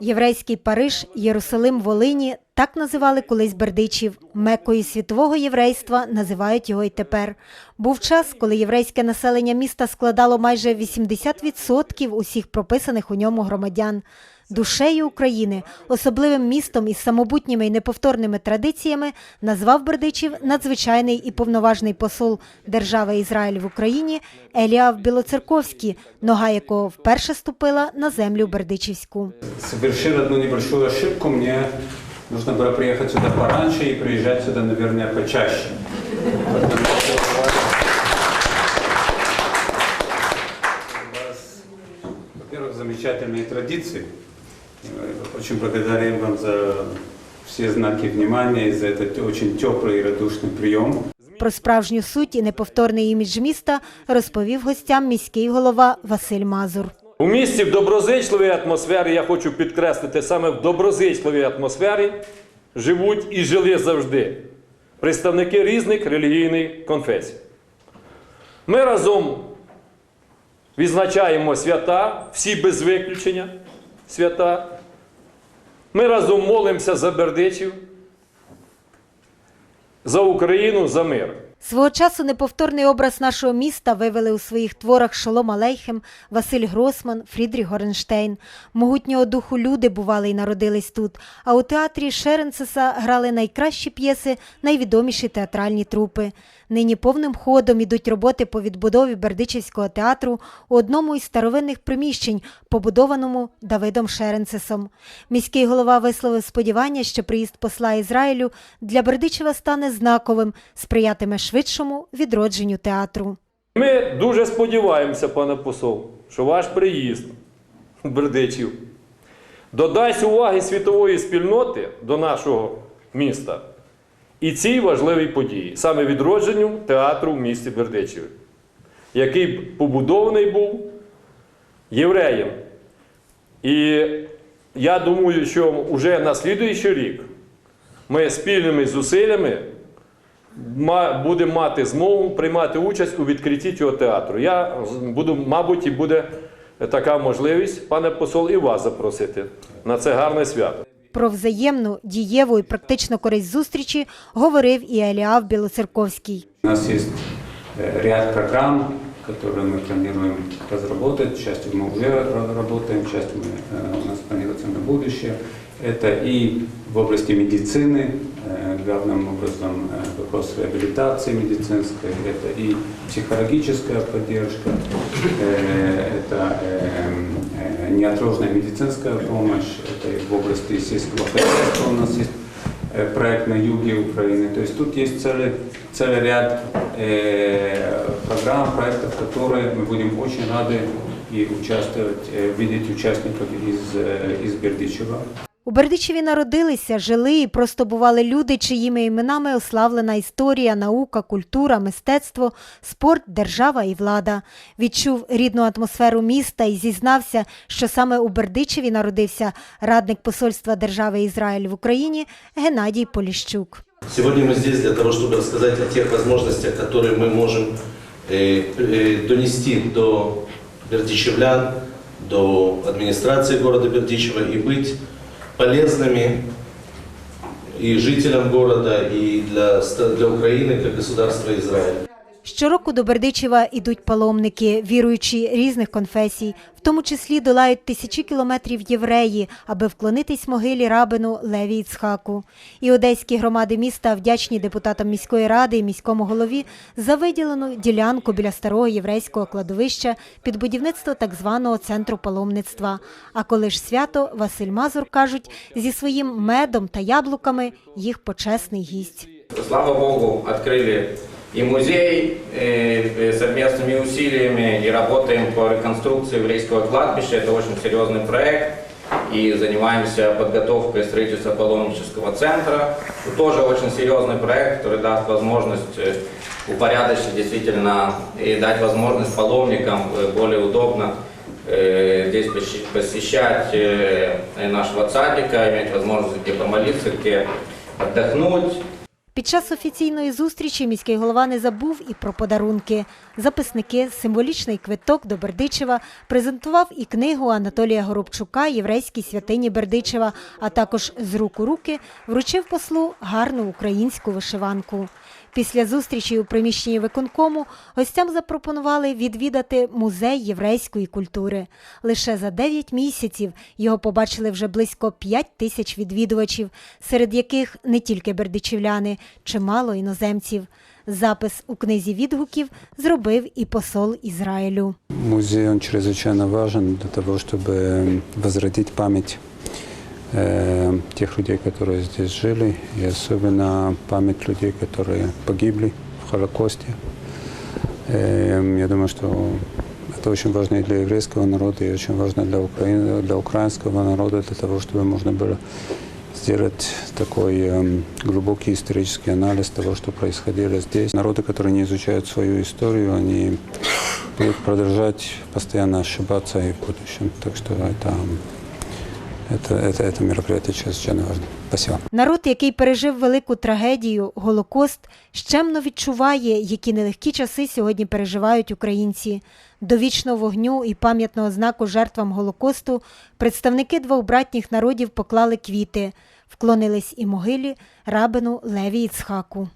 Єврейський Париж, Єрусалим, Волині так називали колись бердичів. Мекою світового єврейства називають його й тепер. Був час, коли єврейське населення міста складало майже 80% усіх прописаних у ньому громадян Душею України, особливим містом із самобутніми і неповторними традиціями, назвав Бердичів надзвичайний і повноважний посол держави Ізраїль в Україні Еліав Білоцерковський, нога якого вперше ступила на землю Бердичівську. совершил одну небольшую ошибку. Мне нужно было приехать сюда пораньше и приезжать сюда, наверное, почаще. Потому что у вас- у вас, во-первых, замечательные традиции. Э, Очень благодарен вам за все знаки внимания и за этот очень теплый и радушный прием. Про справжню суть і неповторний імідж міста розповів гостям міський голова Василь Мазур. У місті в доброзичливій атмосфері, я хочу підкреслити, саме в доброзичливій атмосфері живуть і жили завжди представники різних релігійних конфесій. Ми разом відзначаємо свята, всі без виключення свята. Ми разом молимося за Бердичів, за Україну, за мир. Свого часу неповторний образ нашого міста вивели у своїх творах Шолом Алейхем, Василь Гросман, Фрідріх Горенштейн. Могутнього духу люди бували і народились тут. А у театрі Шеренцеса грали найкращі п'єси, найвідоміші театральні трупи. Нині повним ходом ідуть роботи по відбудові Бердичівського театру у одному із старовинних приміщень, побудованому Давидом Шеренцесом. Міський голова висловив сподівання, що приїзд посла Ізраїлю для Бердичева стане знаковим, сприятиме швидшому відродженню театру. Ми дуже сподіваємося, пане посол, що ваш приїзд в Бердичів додасть уваги світової спільноти до нашого міста і цій важливій події, саме відродженню театру в місті Бердичеві, який побудований був євреєм. І я думаю, що вже на слідуючий рік ми спільними зусиллями ма- будемо мати змогу приймати участь у відкритті цього театру. Я з- буду, мабуть, і буде така можливість, пане посол, і вас запросити на це гарне свято. Про взаємну, дієву і практичну користь зустрічі говорив і Еліав Білоцерковський. У нас есть э, ряд программ, которые мы планируем разработать. Частью мы уже ра- работаем, частью мы, э, у нас планируется на будущее. Это и в области медицины, э, главным образом э, вопрос реабилитации медицинской, это и психологическая поддержка, э, это э, неотложная медицинская помощь, это и в области сельского хозяйства у нас есть проект на юге Украины. То есть тут есть целый, целый ряд программ, проектов, которые мы будем очень рады и участвовать, видеть участников из, из Бердичева. У Бердичеві народилися, жили і просто бували люди, чиїми іменами ославлена історія, наука, культура, мистецтво, спорт, держава і влада. Відчув рідну атмосферу міста і зізнався, що саме у Бердичеві народився радник посольства держави Ізраїль в Україні Геннадій Поліщук. Сегодня мы здесь для того, чтобы рассказать о тех возможностях, которые мы можем э, э, донести до бердичевлян, до администрации города Бердичева и быть полезными и жителям города, и для, для Украины, как государства Израиль. Щороку до Бердичева ідуть паломники, віруючі різних конфесій, в тому числі долають тисячі кілометрів євреї, аби вклонитись могилі рабину Леві Іцхаку. І одеські громади міста вдячні депутатам міської ради і міському голові за виділену ділянку біля старого єврейського кладовища під будівництво так званого центру паломництва. А коли ж свято, Василь Мазур кажуть, зі своїм медом та яблуками їх почесний гість. Слава Богу, открыли и музей э, э, совместными усилиями и работаем по реконструкции еврейского кладбища. Это очень серьезный проект. И занимаемся подготовкой строительства паломнического центра. Это тоже очень серьезный проект, который даст возможность э, упорядочить действительно и дать возможность паломникам более удобно здесь посещ- посещать нашего цадика, иметь возможность где помолиться, где отдохнуть. Під час офіційної зустрічі міський голова не забув і про подарунки. Записники, символічний квиток до Бердичева, презентував і книгу Анатолія Горобчука Єврейській святині Бердичева», а також з рук у руки вручив послу гарну українську вишиванку. Після зустрічі у приміщенні виконкому гостям запропонували відвідати музей єврейської культури. Лише за 9 місяців його побачили вже близько 5 тисяч відвідувачів, серед яких не тільки бердичівляни, чимало іноземців. Запис у книзі відгуків зробив і посол Ізраїлю. Музей, он чрезвычайно важен для того, чтобы возродить память э, тех людей, которые здесь жили, и особенно память людей, которые погибли в Холокосте. Э, я думаю, что это очень важно и для еврейского народа, и очень важно для, Украины, для украинского народа, для того, чтобы можно было сделать такой эм, глубокий исторический анализ того, что происходило здесь. Народы, которые не изучают свою историю, они будут продолжать постоянно ошибаться и в будущем. Так что это, это, это, это мероприятие чрезвычайно важно. Спасибо. Народ, який пережив велику трагедію, Голокост, щемно відчуває, які нелегкі часи сьогодні переживають українці. До вічного вогню і пам'ятного знаку жертвам Голокосту представники двох братніх народів поклали квіти, вклонились і могилі рабину Леві Іцхаку.